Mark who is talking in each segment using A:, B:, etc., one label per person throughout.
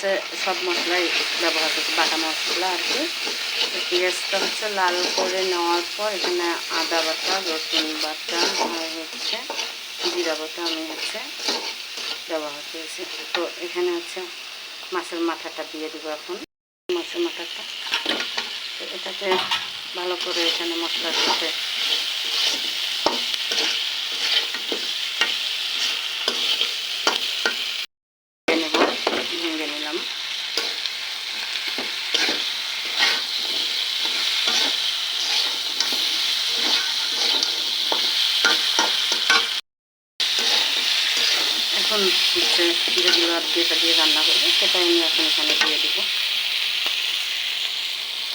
A: হচ্ছে সব মশলাই ব্যবহার করছি, বাটা মশলা আর কি। পেঁয়াজটা হচ্ছে লাল করে নেওয়ার পর এখানে আদা বাটা, রসুন বাটা আর হচ্ছে জিরা বাটা আমি হচ্ছে ব্যবহার করেছি। তো এখানে হচ্ছে মাছের মাথাটা দিয়ে দেবো এখন, মাছের মাথাটা। তো এটাকে ভালো করে এখানে মশলার সাথে এখন হচ্ছে যেগুলো যেটা দিয়ে রান্না করব, সেটাই আমি এখন এখানে দিয়ে দেবো।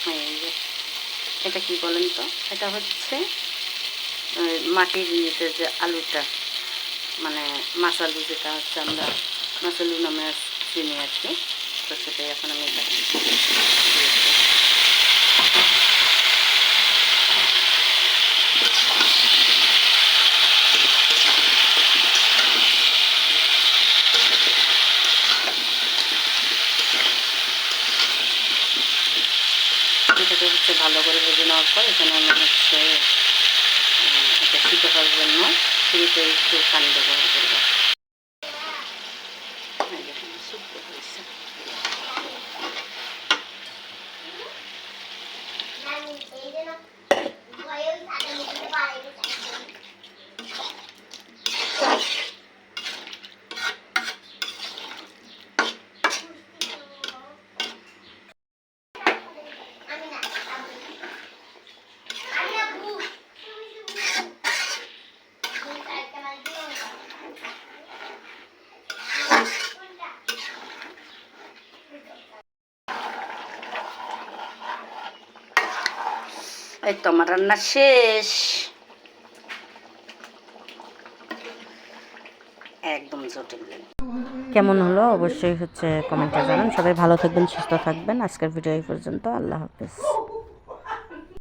A: হ্যাঁ এটা কি বলেন তো? এটা হচ্ছে মাটির নিচে যে আলুটা মানে মাসালু যেটা হচ্ছে আমরা মাসালু নামে চিনি আর কি, তো সেটাই এখন আমি এটা দিয়ে দেবো। এটাকে হচ্ছে ভালো করে ভেজে নেওয়ার পর এখানে আমি হচ্ছে এটা সিদ্ধ হওয়ার জন্য শুরুতে একটু পানি ব্যবহার করব। এই তো আমার রান্না শেষ। একদম জটিল
B: কেমন হলো? অবশ্যই হচ্ছে কমেন্টে জানান। সবাই ভালো থাকবেন, সুস্থ থাকবেন। আজকের ভিডিও এই পর্যন্ত। আল্লাহ হাফেজ।